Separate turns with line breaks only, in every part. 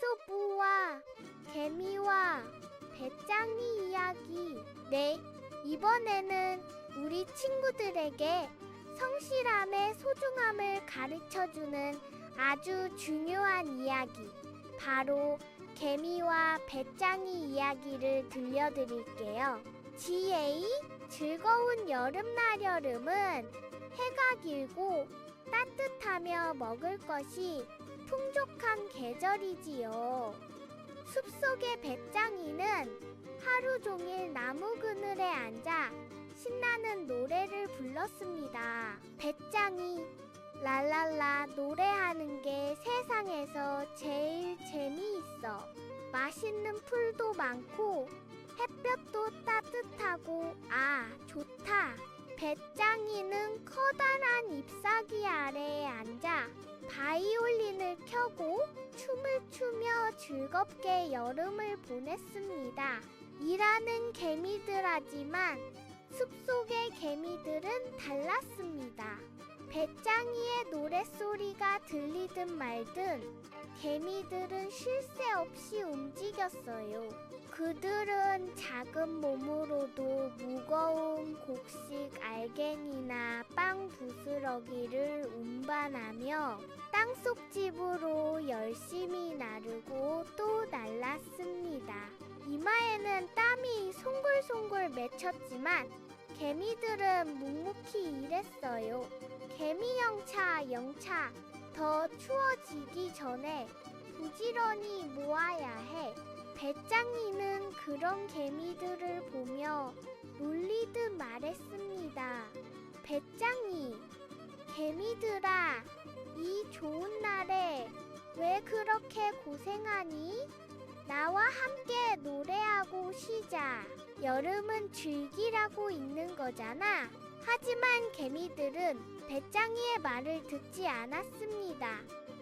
이소부와 개미와 배짱이 이야기. 네, 이번에는 우리 친구들에게 성실함의 소중함을 가르쳐 주는 아주 중요한 이야기. 바로 개미와 배짱이 이야기를 들려드릴게요. GA 즐거운 여름날 여름은 해가 길고 따뜻하며 먹을 것이 풍족한 계절이지요. 숲속의 배짱이는 하루 종일 나무 그늘에 앉아 신나는 노래를 불렀습니다. 배짱이 랄랄라 노래하는 게 세상에서 제일 재미있어. 맛있는 풀도 많고 햇볕도 따뜻하고 아 좋다. 배짱이는 커다란 잎사귀 아래에 앉아 바이올린을 즐겁게 여름을 보냈습니다. 일하는 개미들하지만 숲속의 개미들은 달랐습니다. 배짱이의 노랫소리가 들리든 말든 개미들은 쉴 새 없이 움직였어요. 그들은 작은 몸으로도 무거운 곡식 알갱이나 빵 부스러기를 운반하며 땅속 집으로 열심히 나르고 또 날랐습니다. 이마에는 땀이 송글송글 맺혔지만 개미들은 묵묵히 일했어요. 개미 영차 영차 더 추워지기 전에 부지런히 모아야 해. 배짱이는 그런 개미들을 보며 놀리듯 말했습니다. 배짱이, 개미들아, 이 좋은 날에 왜 그렇게 고생하니? 나와 함께 노래하고 쉬자. 여름은 즐기라고 있는 거잖아. 하지만 개미들은 배짱이의 말을 듣지 않았습니다.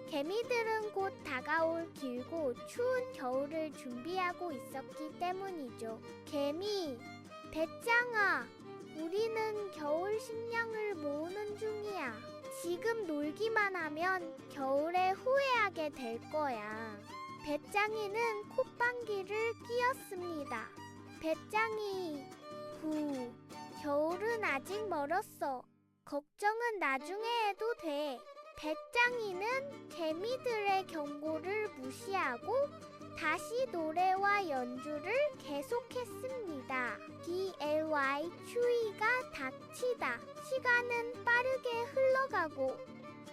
개미들은 곧 다가올 길고 추운 겨울을 준비하고 있었기 때문이죠. 개미, 배짱아, 우리는 겨울 식량을 모으는 중이야. 지금 놀기만 하면 겨울에 후회하게 될 거야. 배짱이는 콧방귀를 뀌었습니다. 배짱이, 후, 겨울은 아직 멀었어. 걱정은 나중에 해도 돼. 배짱이는 개미들의 경고를 무시하고 다시 노래와 연주를 계속했습니다. DLY 추위가 닥치다. 시간은 빠르게 흘러가고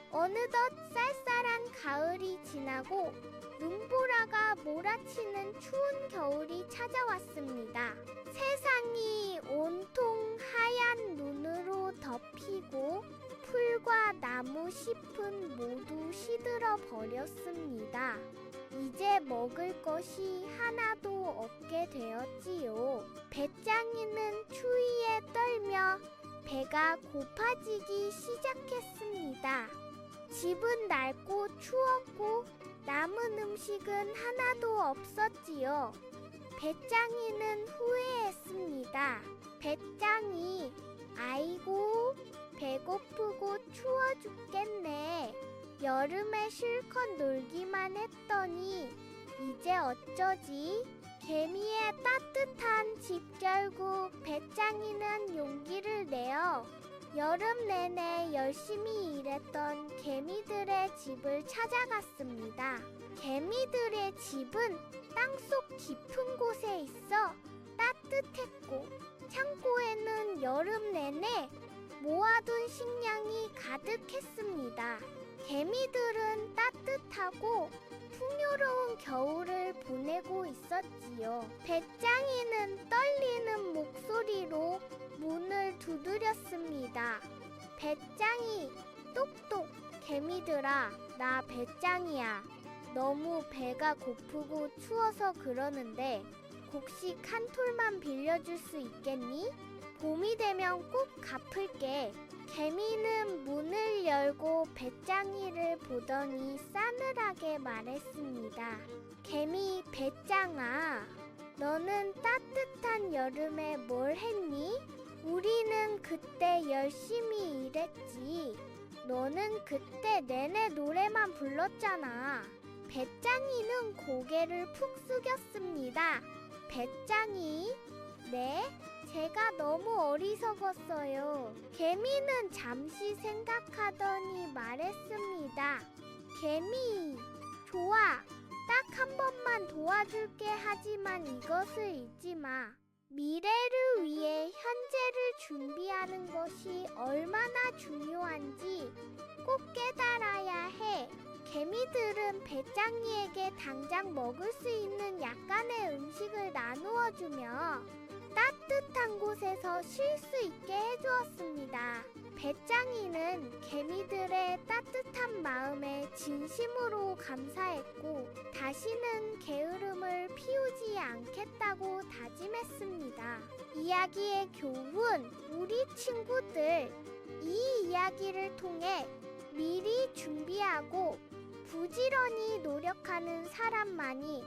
어느덧 쌀쌀한 가을이 지나고 눈보라가 몰아치는 추운 겨울이 찾아왔습니다. 세상이 온통 하얀 눈으로 덮이고 풀과 나무 잎은 모두 시들어 버렸습니다. 이제 먹을 것이 하나도 없게 되었지요. 배짱이는 추위에 떨며 배가 고파지기 시작했습니다. 집은 낡고 추웠고 남은 음식은 하나도 없었지요. 배짱이는 후회했습니다. 배짱이, 아이고, 배고프고 추워 죽겠네. 여름에 실컷 놀기만 했더니 이제 어쩌지? 개미의 따뜻한 집 결국 배짱이는 용기를 내어 여름 내내 열심히 일했던 개미들의 집을 찾아갔습니다. 개미들의 집은 땅속 깊은 곳에 있어 따뜻했고 창고에는 여름 내내 모아둔 식량이 가득했습니다. 개미들은 따뜻하고 풍요로운 겨울을 보내고 있었지요. 배짱이는 떨리는 목소리로 문을 두드렸습니다. 배짱이 똑똑 개미들아 나 배짱이야. 너무 배가 고프고 추워서 그러는데 곡식 한 톨만 빌려줄 수 있겠니? 봄이 되면 꼭 갚을게. 개미는 문을 열고 배짱이를 보더니 싸늘하게 말했습니다. 개미 배짱아, 너는 따뜻한 여름에 뭘 했니? 우리는 그때 열심히 일했지. 너는 그때 내내 노래만 불렀잖아. 배짱이는 고개를 푹 숙였습니다. 배짱이, 네? 제가 너무 어리석었어요. 개미는 잠시 생각하더니 말했습니다. 개미, 좋아. 딱 한 번만 도와줄게 하지만 이것을 잊지 마. 미래를 위해 현재를 준비하는 것이 얼마나 중요한지 꼭 깨달아야 해. 개미들은 배짱이에게 당장 먹을 수 있는 약간의 음식을 나누어 주며 따뜻한 곳에서 쉴 수 있게 해주었습니다. 배짱이는 개미들의 따뜻한 마음에 진심으로 감사했고 다시는 게으름을 피우지 않겠다고 다짐했습니다. 이야기의 교훈, 우리 친구들, 이 이야기를 통해 미리 준비하고 부지런히 노력하는 사람만이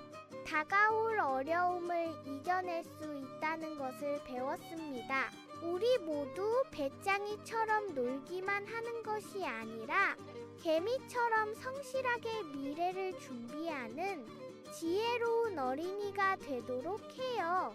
다가올 어려움을 이겨낼 수 있다는 것을 배웠습니다. 우리 모두 배짱이처럼 놀기만 하는 것이 아니라 개미처럼 성실하게 미래를 준비하는 지혜로운 어린이가 되도록 해요.